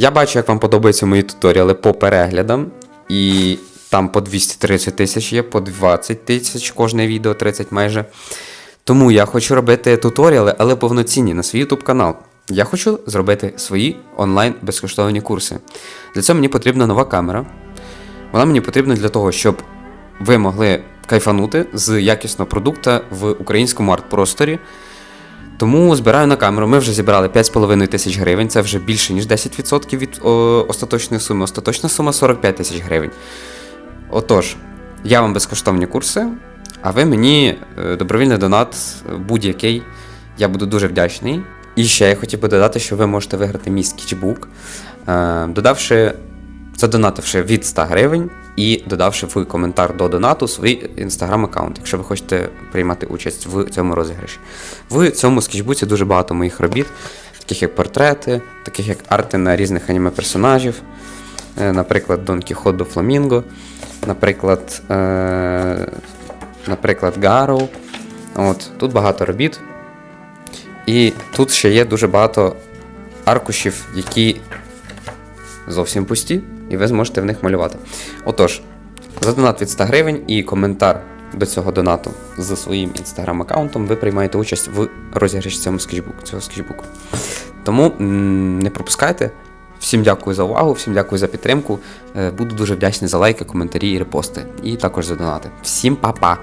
Я бачу, як вам подобаються мої туторіали по переглядам. І там по 230 тисяч є, по 20 тисяч кожне відео, 30 майже. Тому я хочу робити туторіали, але повноцінні на свій YouTube канал. Я хочу зробити свої онлайн безкоштовні курси. Для цього мені потрібна нова камера. Вона мені потрібна для того, щоб ви могли кайфанути з якісного продукту в українському арт-просторі. Тому збираю на камеру. Ми вже зібрали 5,5 тисяч гривень. Це вже більше, ніж 10% від остаточної суми. Остаточна сума 45 тисяч гривень. Отож, я вам безкоштовні курси, а ви мені е, добровільний донат будь-який. Я буду дуже вдячний. І ще я хотів би додати, що ви можете виграти мій скетчбук, е, додавши, задонативши від 100 гривень і додавши в коментар до донату свій інстаграм-аккаунт, якщо ви хочете приймати участь в цьому розіграші. В цьому скетчбуці дуже багато моїх робіт, таких як портрети, таких як арти на різних аніме-персонажів, е, наприклад, Дон Кіхот до Фламінго, наприклад, е, наприклад, Гарроу. От, тут багато робіт. І тут ще є дуже багато аркушів, які зовсім пусті, і ви зможете в них малювати. Отож, за донат від 100 гривень і коментар до цього донату з своїм інстаграм-аккаунтом ви приймаєте участь в розіграші цього скетчбуку. Тому не пропускайте. Всім дякую за увагу, всім дякую за підтримку. Е, Буду дуже вдячний за лайки, коментарі і репости. І також за донати. Всім па-па!